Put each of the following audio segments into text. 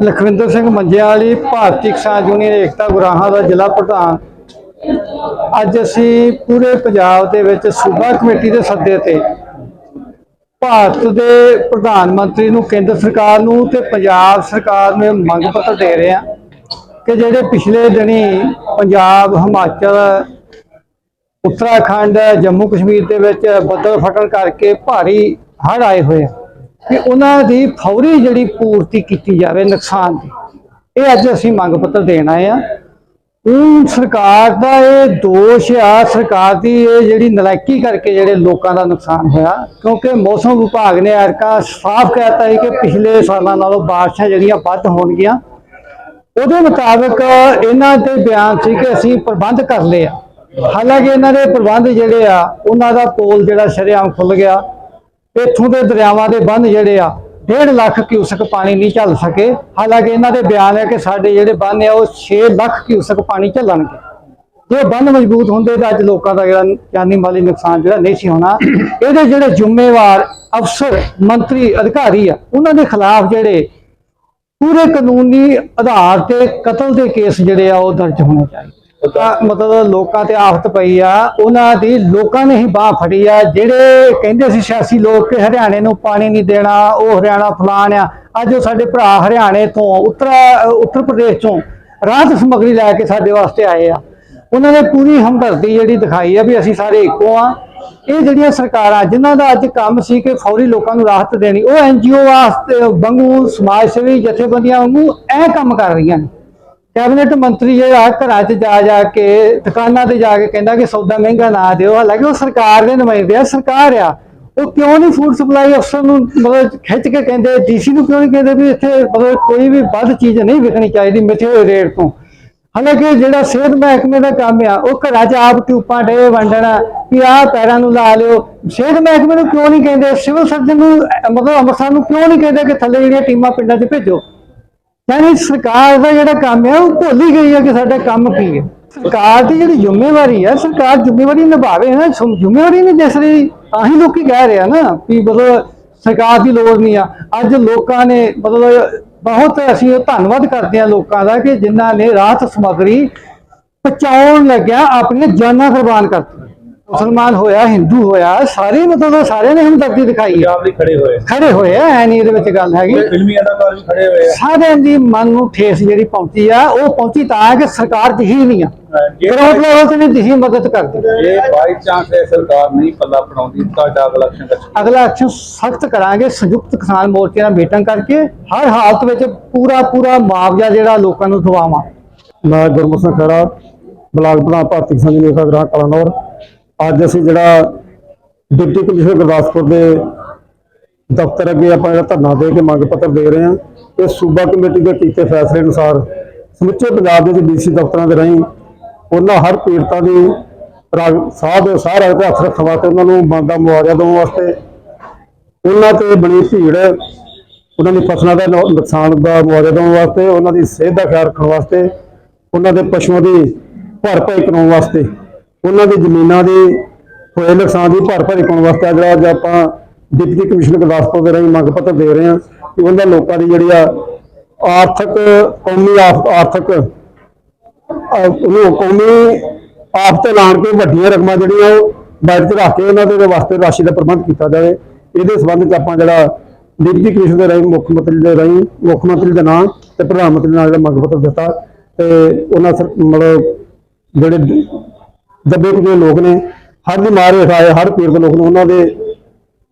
ਲਖਵਿੰਦਰ ਸਿੰਘ ਮੰਜਿਆਂ ਵਾਲੀ ਭਾਰਤੀ ਕਿਸਾਨ ਯੂਨੀਅਨ ਏਕਤਾ ਗੁਰਾਹਾਂ ਦਾ ਜ਼ਿਲ੍ਹਾ ਪ੍ਰਧਾਨ। ਅੱਜ ਅਸੀਂ ਪੂਰੇ ਪੰਜਾਬ ਦੇ ਵਿੱਚ ਸੂਬਾ ਕਮੇਟੀ ਦੇ ਸੱਦੇ ਤੇ ਭਾਰਤ ਦੇ ਪ੍ਰਧਾਨ ਮੰਤਰੀ ਨੂੰ ਕੇਂਦਰ ਸਰਕਾਰ ਨੂੰ ਤੇ ਪੰਜਾਬ ਸਰਕਾਰ ਨੂੰ ਮੰਗ ਪੱਤਰ ਦੇ ਰਹੇ ਹਾਂ ਕਿ ਜਿਹੜੇ ਪਿਛਲੇ ਦਿਨੀ ਪੰਜਾਬ, ਹਿਮਾਚਲ, ਉੱਤਰਾਖੰਡ, ਜੰਮੂ ਕਸ਼ਮੀਰ ਦੇ ਵਿੱਚ ਬੱਦਲ ਫਟਣ ਕਰਕੇ ਭਾਰੀ ਹੜ੍ਹ ਆਏ ਹੋਏ ਆ। ਕਿ ਉਹਨਾਂ ਦੀ ਫੌਰੀ ਜਿਹੜੀ ਪੂਰਤੀ ਕੀਤੀ ਜਾਵੇ ਨੁਕਸਾਨ ਦੀ। ਇਹ ਅੱਜ ਅਸੀਂ ਮੰਗ ਪੱਤਰ ਦੇਣ ਆਏ ਆ ਉਹ ਸਰਕਾਰ ਦਾ ਇਹ ਦੋਸ਼ ਆ, ਸਰਕਾਰ ਦੀ ਇਹ ਜਿਹੜੀ ਨਲਾਇਕੀ ਕਰਕੇ ਜਿਹੜੇ ਲੋਕਾਂ ਦਾ ਨੁਕਸਾਨ ਹੋਇਆ, ਕਿਉਂਕਿ ਮੌਸਮ ਵਿਭਾਗ ਨੇ ਐਰਕਾ ਸਾਫ਼ ਕਹਿਤਾ ਹੈ ਕਿ ਪਿਛਲੇ ਸਾਲਾਂ ਨਾਲੋਂ ਬਾਰਿਸ਼ਾਂ ਜਿਹੜੀਆਂ ਵੱਧ ਹੋਣਗੀਆਂ। ਉਹਦੇ ਮੁਤਾਬਕ ਇਹਨਾਂ ਦੇ ਬਿਆਨ ਸੀ ਕਿ ਅਸੀਂ ਪ੍ਰਬੰਧ ਕਰ ਲਏ ਆ। ਹਾਲਾਂਕਿ ਇਹਨਾਂ ਦੇ ਪ੍ਰਬੰਧ ਜਿਹੜੇ ਆ, ਉਹਨਾਂ ਦਾ ਪੋਲ ਜਿਹੜਾ ਸ਼ਰੇਆਮ ਖੁੱਲ ਗਿਆ। ਇੱਥੋਂ ਦੇ ਦਰਿਆਵਾਂ ਦੇ ਬੰਨ ਜਿਹੜੇ ਆ 1.5 ਲੱਖ ਕਿਊਸਕ ਪਾਣੀ ਨਹੀਂ ਝੱਲ ਸਕੇ। ਹਾਲਾਂਕਿ ਇਹਨਾਂ ਦੇ ਬਿਆਨ ਹੈ ਕਿ ਸਾਡੇ ਜਿਹੜੇ ਬੰਨ ਆ, ਉਹ 6 ਲੱਖ ਕਿਊਸਕ ਪਾਣੀ ਝੱਲਣਗੇ। ਜੇ ਬੰਨ ਮਜ਼ਬੂਤ ਹੁੰਦੇ ਤਾਂ ਅੱਜ ਲੋਕਾਂ ਦਾ ਜਿਹੜਾ ਜਾਨੀ ਮਾਲੀ ਨੁਕਸਾਨ ਜਿਹੜਾ ਨਹੀਂ ਸੀ ਹੋਣਾ। ਇਹਦੇ ਜਿਹੜੇ ਜ਼ਿੰਮੇਵਾਰ ਅਫਸਰ, ਮੰਤਰੀ, ਅਧਿਕਾਰੀ ਆ, ਉਹਨਾਂ ਦੇ ਖਿਲਾਫ ਜਿਹੜੇ ਪੂਰੇ ਕਾਨੂੰਨੀ ਆਧਾਰ ਤੇ ਕਤਲ ਦੇ ਕੇਸ ਜਿਹੜੇ ਆ, ਉਹ ਦਰਜ ਹੋਣੇ ਚਾਹੀਦੇ। ਮਤਲਬ ਲੋਕਾਂ ਤੇ ਆਫਤ ਪਈ ਆ, ਉਹਨਾਂ ਦੀ ਲੋਕਾਂ ਨੇ ਹੀ ਬਾਹ ਫੜੀ ਆ। ਜਿਹੜੇ ਕਹਿੰਦੇ ਸੀ ਸਿਆਸੀ ਲੋਕ ਕਿ ਹਰਿਆਣੇ ਨੂੰ ਪਾਣੀ ਨਹੀਂ ਦੇਣਾ, ਉਹ ਹਰਿਆਣਾ ਫਲਾਣ ਆ। ਅੱਜ ਉਹ ਸਾਡੇ ਭਰਾ ਹਰਿਆਣੇ ਤੋਂ ਉੱਤਰਾ, ਉੱਤਰ ਪ੍ਰਦੇਸ਼ ਤੋਂ ਰਾਹਤ ਸਮੱਗਰੀ ਲੈ ਕੇ ਸਾਡੇ ਵਾਸਤੇ ਆਏ ਆ। ਉਹਨਾਂ ਨੇ ਪੂਰੀ ਹਮਦਰਦੀ ਜਿਹੜੀ ਦਿਖਾਈ ਆ ਵੀ ਅਸੀਂ ਸਾਰੇ ਇੱਕੋ ਆ। ਇਹ ਜਿਹੜੀਆਂ ਸਰਕਾਰਾਂ, ਜਿਨ੍ਹਾਂ ਦਾ ਅੱਜ ਕੰਮ ਸੀ ਕਿ ਫੌਰੀ ਲੋਕਾਂ ਨੂੰ ਰਾਹਤ ਦੇਣੀ, ਉਹ ਐਨਜੀਓ ਵਾਸਤੇ ਵਾਂਗੂ ਸਮਾਜ ਸੇਵੀ ਜਥੇਬੰਦੀਆਂ ਵਾਂਗੂ ਇਹ ਕੰਮ ਕਰ ਰਹੀਆਂ ਨੇ। ਕੈਬਨਿਟ ਮੰਤਰੀ ਜਿਹੜਾ ਘਰਾਂ 'ਚ ਜਾ ਜਾ ਕੇ, ਦੁਕਾਨਾਂ ਤੇ ਜਾ ਕੇ ਕਹਿੰਦਾ ਕਿ ਸੌਦਾ ਮਹਿੰਗਾ ਨਾ ਦਿਓ। ਹਾਲਾਂਕਿ ਉਹ ਸਰਕਾਰ ਦੇ ਨੁਮਾਇੰਦੇ ਆ, ਸਰਕਾਰ ਆ। ਉਹ ਕਿਉਂ ਨਹੀਂ ਫੂਡ ਸਪਲਾਈ ਅਫਸਰ ਨੂੰ ਮਤਲਬ ਖਿੱਚ ਕੇ ਕਹਿੰਦੇ ਡੀਸੀ ਨੂੰ ਕਿਉਂ ਨਹੀਂ ਕਹਿੰਦੇ ਵੀ ਇੱਥੇ ਮਤਲਬ ਕੋਈ ਵੀ ਵੱਧ ਚੀਜ਼ ਨਹੀਂ ਵਿਕਣੀ ਚਾਹੀਦੀ ਮਿੱਥੇ ਹੋਏ ਰੇਟ ਤੋਂ। ਹਾਲਾਂਕਿ ਜਿਹੜਾ ਸਿਹਤ ਮਹਿਕਮੇ ਦਾ ਕੰਮ ਆ, ਉਹ ਘਰਾਂ 'ਚ ਆਪ ਟਿਊਪਾਂ ਡੇ ਵੰਡਣਾ ਵੀ ਆਹ ਪੈਰਾਂ ਨੂੰ ਲਾ ਲਿਓ। ਸਿਹਤ ਮਹਿਕਮੇ ਨੂੰ ਕਿਉਂ ਨਹੀਂ ਕਹਿੰਦੇ? ਸਿਵਲ ਸਰਜਨ ਨੂੰ, ਮਤਲਬ ਅੰਮ੍ਰਿਤਸਰ ਨੂੰ ਕਿਉਂ ਨਹੀਂ ਕਹਿੰਦੇ ਕਿ ਥੱਲੇ ਜਿਹੜੀਆਂ ਟੀਮਾਂ ਪਿੰਡਾਂ 'ਚ ਭੇਜੋ? ਯਾਨੀ ਸਰਕਾਰ ਦਾ ਜਿਹੜਾ ਕੰਮ ਹੈ, ਉਹ ਭੁੱਲ ਹੀ ਗਈ ਹੈ ਕਿ ਸਾਡਾ ਕੰਮ ਕੀ ਹੈ। ਸਰਕਾਰ ਦੀ ਜਿਹੜੀ ਜ਼ਿੰਮੇਵਾਰੀ ਹੈ, ਸਰਕਾਰ ਜ਼ਿੰਮੇਵਾਰੀ ਨਿਭਾਵੇ ਨਾ ਜ਼ਿੰਮੇਵਾਰੀ ਨਹੀਂ ਦਿਸ ਰਹੀ ਤਾਂ ਹੀ ਲੋਕੀ ਕਹਿ ਰਹੇ ਆ ਨਾ ਵੀ ਮਤਲਬ ਸਰਕਾਰ ਦੀ ਲੋੜ ਨਹੀਂ ਆ। ਅੱਜ ਲੋਕਾਂ ਨੇ ਮਤਲਬ ਬਹੁਤ ਅਸੀਂ ਉਹ ਧੰਨਵਾਦ ਕਰਦੇ ਆ ਲੋਕਾਂ ਦਾ ਕਿ ਜਿਨ੍ਹਾਂ ਨੇ ਰਾਹਤ ਸਮੱਗਰੀ ਪਹੁੰਚਾਉਣ ਲੱਗਿਆ ਆਪਣੀਆਂ ਜਾਨਾਂ ਕੁਰਬਾਨ ਕਰਤੀਆਂ। ਮੁਸਲਮਾਨ ਹੋਇਆ ਹਿੰਦੂ ਹੋਇਆ ਸਾਰੇ ਮਤਲਬ ਸਾਰਿਆਂ ਨੇ ਹਮਦਰਦੀ ਦਿਖਾਈ। ਆ ਪੰਜਾਬ ਲਈ ਖੜੇ ਹੋਏ। ਖੜੇ ਹੋਏ ਆ ਐ ਨਹੀਂ ਇਹਦੇ ਵਿੱਚ ਗੱਲ ਹੈਗੀ। ਫਿਲਮੀ ਅਦਾਕਾਰ ਵੀ ਖੜੇ ਹੋਏ ਆ। ਸਾਰਿਆਂ ਦੀ ਮਨ ਨੂੰ ਠੇਸ ਜਿਹੜੀ ਪਹੁੰਚੀ ਆ ਉਹ ਪਹੁੰਚੀ ਤਾਂ ਹੈ ਕਿ ਸਰਕਾਰ ਦਿਖੀ ਨਹੀਂ ਆ। ਜੇ ਗਰਾਊਂਡ ਲੈਵਲ ਤੇ ਨਹੀਂ ਦਿਖੀ ਮਦਦ ਕਰਦੀ ਜੇ ਬਾਈ ਚਾਂਸ ਇਹ ਸਰਕਾਰ ਨਹੀਂ ਪੱਲਾ ਪੜਾਉਂਦੀ ਤਾਂ ਡਾਕ ਇਲੈਕਸ਼ਨ ਕੱਚ ਅਗਲਾ ਐਕਸ਼ਨ ਸਖਤ ਕਰਾਂਗੇ ਸੰਯੁਕਤ ਕਿਸਾਨ ਮੋਰਚੇ ਨਾਲ ਮੀਟਿੰਗ ਕਰਕੇ ਹਰ ਹਾਲਤ ਵਿੱਚ ਪੂਰਾ ਪੂਰਾ ਮੁਆਵਜ਼ਾ ਜਿਹੜਾ ਲੋਕਾਂ ਨੂੰ ਦਵਾਵਾਂ। ਮੈਂ ਗੁਰਮੁਖ ਸਿੰਘ ਖਹਿਰਾ ਬਲਾਕ ਪ੍ਰਧਾਨ ਭਾਰਤੀ ਕਿਸਾਨ ਯੂਨੀਅਨ ਦਾ ਗ੍ਰਾਹ ਕਲਾਨੌਰ ਅੱਜ ਅਸੀਂ ਜਿਹੜਾ ਡਿਪਟੀ ਕਮਿਸ਼ਨਰ ਗੁਰਦਾਸਪੁਰ ਦੇ ਦਫ਼ਤਰ ਅੱਗੇ ਆਪਾਂ ਜਿਹੜਾ ਧਰਨਾ ਦੇ ਕੇ ਮੰਗ ਪੱਤਰ ਦੇ ਰਹੇ ਹਾਂ ਕਿ ਸੂਬਾ ਕਮੇਟੀ ਦੇ ਕੀਤੇ ਫੈਸਲੇ ਅਨੁਸਾਰ ਸਮੁੱਚੇ ਪੰਜਾਬ ਦੇ ਡੀਸੀ ਦਫ਼ਤਰਾਂ ਦੇ ਰਾਹੀਂ ਉਹਨਾਂ ਹਰ ਪੀੜਤਾਂ ਦੀ ਰਾਗ, ਸਾਹ ਦੇ, ਸਾਹ ਰਾਗ ਤੇ ਹੱਥ ਰੱਖਣ ਵਾਸਤੇ ਉਹਨਾਂ ਨੂੰ ਬਣਦਾ ਮੁਆਵਜ਼ਾ ਦੇਣ ਵਾਸਤੇ ਉਹਨਾਂ ਤੇ ਬਣੀ ਭੀੜ, ਉਹਨਾਂ ਦੀ ਫਸਲਾਂ ਦਾ ਨੁ- ਨੁਕਸਾਨ ਦਾ ਮੁਆਵਜ਼ਾ ਦੇਣ ਵਾਸਤੇ, ਉਹਨਾਂ ਦੀ ਸਿਹਤ ਦਾ ਖਿਆਲ ਰੱਖਣ ਵਾਸਤੇ, ਉਹਨਾਂ ਦੇ ਪਸ਼ੂਆਂ ਦੀ ਭਰਪਾਈ ਕਰਾਉਣ ਵਾਸਤੇ। ਉਹਨਾਂ ਦੀ ਜ਼ਮੀਨਾਂ ਦੀ ਹੋਏ ਨੁਕਸਾਨ ਦੀ ਭਰਪਾਈ ਕਰਾਉਣ ਵਾਸਤੇ ਅੱਜ ਜਿਹੜਾ ਅੱਜ ਆਪਾਂ ਡਿਪਟੀ ਕਮਿਸ਼ਨਰ ਗੁਰਦਾਸਪੁਰ ਦੇ ਰਾਹੀਂ ਮੰਗ ਪੱਤਰ ਦੇ ਰਹੇ ਹਾਂ ਕਿ ਉਹਨਾਂ ਲੋਕਾਂ ਦੀ ਜਿਹੜੀ ਆ ਆਰਥਿਕ, ਕੌਮੀ ਆਰਥਿਕ ਉਹਨੂੰ ਕੌਮੀ ਆਫਤ ਐਲਾਨ ਕੇ ਵੱਡੀਆਂ ਰਕਮਾਂ ਜਿਹੜੀਆਂ ਉਹ ਬਜਟ 'ਚ ਰੱਖ ਕੇ ਉਹਨਾਂ ਦੇ ਵਾਸਤੇ ਰਾਸ਼ੀ ਦਾ ਪ੍ਰਬੰਧ ਕੀਤਾ ਜਾਵੇ। ਇਹਦੇ ਸੰਬੰਧ 'ਚ ਆਪਾਂ ਜਿਹੜਾ ਡਿਪਟੀ ਕਮਿਸ਼ਨਰ ਦੇ ਰਾਹੀਂ ਮੁੱਖ ਮੰਤਰੀ ਦੇ ਰਾਹੀਂ ਮੁੱਖ ਮੰਤਰੀ ਦੇ ਨਾਂ ਤੇ ਪ੍ਰਧਾਨ ਮੰਤਰੀ ਨਾਲ ਜਿਹੜਾ ਮੰਗ ਪੱਤਰ ਦਿੱਤਾ ਤੇ ਉਹਨਾਂ ਸਰ- ਮਤਲਬ ਜਿਹੜੇ ਦੱਬੇ ਕੁਝੇ ਲੋਕ ਨੇ ਹਰ ਦੀ ਮਾਰ ਹੇਠ ਆਏ ਹਰ ਪੀੜਤ ਲੋਕ ਨੂੰ ਉਹਨਾਂ ਦੇ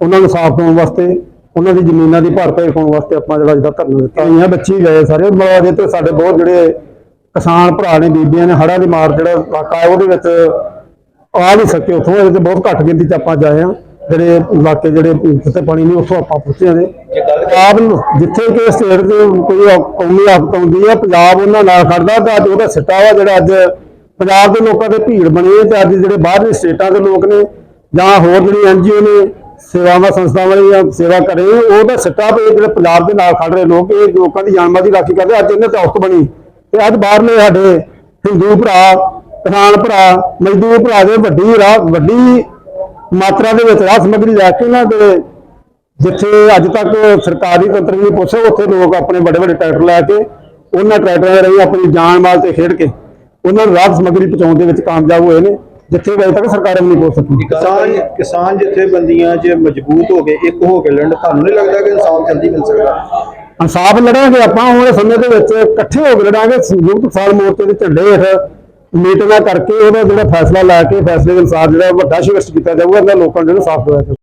ਉਹਨਾਂ ਨੂੰ ਸਾਫ਼ ਕਰਨ ਵਾਸਤੇ ਉਹਨਾਂ ਦੀ ਜ਼ਮੀਨਾਂ ਦੀ ਭਰਪਾਈ ਕਰਨ ਵਾਸਤੇ ਆਪਾਂ ਜਿਹੜਾ ਅੱਜ ਦਾ ਧਰਨਾ ਦਿੱਤਾ। ਇਹ ਬੱਚੀ ਗਏ ਸਾਰੇ ਮਤਲਬ ਅਜੇ ਤੇ ਸਾਡੇ ਬਹੁਤ ਜਿਹੜੇ ਕਿਸਾਨ ਭਰਾ ਨੇ ਬੀਬੀਆਂ ਨੇ ਹੜ੍ਹਾਂ ਦੀ ਮਾਰ ਜਿਹੜਾ ਇਲਾਕਾ ਹੈ ਉਹਦੇ ਵਿੱਚ ਆ ਨਹੀਂ ਸਕੇ ਉੱਥੋਂ ਅਜੇ ਤੇ ਬਹੁਤ ਘੱਟ ਗਿਣਤੀ ਚ ਆਪਾਂ ਜਾਏ ਆ ਜਿਹੜੇ ਇਲਾਕੇ ਜਿਹੜੇ ਜਿੱਥੇ ਪਾਣੀ ਨਹੀਂ ਉੱਥੋਂ ਆਪਾਂ ਗੱਲ ਪੰਜਾਬ ਨੂੰ ਜਿੱਥੇ ਕਿ ਸਟੇਟ ਦੇ ਕੋਈ ਕੌਮੀ ਆਫਤ ਆਉਂਦੀ ਹੈ ਪੰਜਾਬ ਉਹਨਾਂ ਨਾਲ ਖੜਦਾ ਤਾਂ ਅੱਜ ਉਹਦਾ ਸਿੱਟਾ ਵਾ ਜਿਹੜਾ ਅੱਜ ਪੰਜਾਬ ਦੇ ਲੋਕਾਂ ਦੇ ਭੀੜ ਬਣੀ ਤੇ ਅੱਜ ਜਿਹੜੇ ਬਾਹਰਲੇ ਸਟੇਟਾਂ ਦੇ ਲੋਕ ਨੇ ਜਾਂ ਹੋਰ ਜਿਹੜੀ ਐਨਜੀਓ ਨੇ ਸੇਵਾਵਾਂ ਸੰਸਥਾਵਾਂ ਨੇ ਜਾਂ ਸੇਵਾ ਕਰ ਰਹੇ ਨੇ, ਉਹਦਾ ਸਿੱਟਾ ਵੀ ਜਿਹੜੇ ਪੰਜਾਬ ਦੇ ਨਾਲ ਖੜ ਰਹੇ ਲੋਕ ਇਹ ਲੋਕਾਂ ਦੀ ਜਾਨ ਮਾਲ ਦੀ ਰਾਖੀ ਕਰਦੇ ਅੱਜ ਇਹਨਾਂ ਤੇ ਔਸਤ ਬਣੀ। ਤੇ ਅੱਜ ਬਾਹਰਲੇ ਸਾਡੇ ਹਿੰਦੂ ਭਰਾ ਕਿਸਾਨ ਭਰਾ ਮਜ਼ਦੂਰ ਭਰਾ ਦੇ ਵੱਡੀ ਰਾਹ ਵੱਡੀ ਮਾਤਰਾ ਦੇ ਵਿੱਚ ਰਾਹ ਸਮੱਗਰੀ ਲੈ ਕੇ ਉਹਨਾਂ ਦੇ ਜਿੱਥੇ ਅੱਜ ਤੱਕ ਸਰਕਾਰੀ ਤੰਤਰ ਨਹੀਂ ਪੁੱਛਿਆ ਉੱਥੇ ਲੋਕ ਆਪਣੇ ਵੱਡੇ ਵੱਡੇ ਟਰੈਕਟਰ ਲੈ ਕੇ ਉਹਨਾਂ ਟਰੈਕਟਰਾਂ ਦੇ ਰਾਹੀਂ ਆਪਣੀ ਜਾਨ ਮਾਲ ਤੇ ਖੇਡ ਕੇ ਉਹਨਾਂ ਨੂੰ ਰਾਹਤ ਸਮੱਗਰੀ ਪਹੁੰਚਾਉਣ ਦੇ ਵਿੱਚ ਕਾਮਯਾਬ ਹੋਏ ਨੇ ਜਿੱਥੇ ਅਜੇ ਤੱਕ ਸਰਕਾਰ ਵੀ ਨਹੀਂ ਪਹੁੰਚ ਸਕੀ। ਕਿਸਾਨ ਕਿਸਾਨ ਜਥੇਬੰਦੀਆਂ 'ਚ ਮਜ਼ਬੂਤ ਹੋ ਕੇ ਇੱਕ ਹੋ ਕੇ ਲੜਨ ਤੁਹਾਨੂੰ ਨਹੀਂ ਲੱਗਦਾ ਕਿ ਇਨਸਾਫ ਜਲਦੀ ਮਿਲ ਸਕਦਾ? ਇਨਸਾਫ ਲੜਾਂਗੇ ਆਪਾਂ ਵਾਲੇ ਸਮੇਂ ਦੇ ਵਿੱਚ ਇਕੱਠੇ ਹੋ ਕੇ ਲੜਾਂਗੇ ਸੰਯੁਕਤ ਕਿਸਾਨ ਮੋਰਚੇ ਦੇ ਝੰਡੇ ਹੇਠ ਮੀਟਿੰਗਾਂ ਕਰਕੇ ਉਹਦਾ ਜਿਹੜਾ ਫੈਸਲਾ ਲੈ ਕੇ ਫੈਸਲੇ ਦੇ ਅਨੁਸਾਰ ਜਿਹੜਾ ਵੱਡਾ ਸੰਘਰਸ਼ ਕੀਤਾ ਜਾਊਗਾ ਇਹਨਾਂ ਲੋਕਾਂ ਨੂੰ ਜਿਹੜਾ ਸਾਫ਼ ਜਾਊਗਾ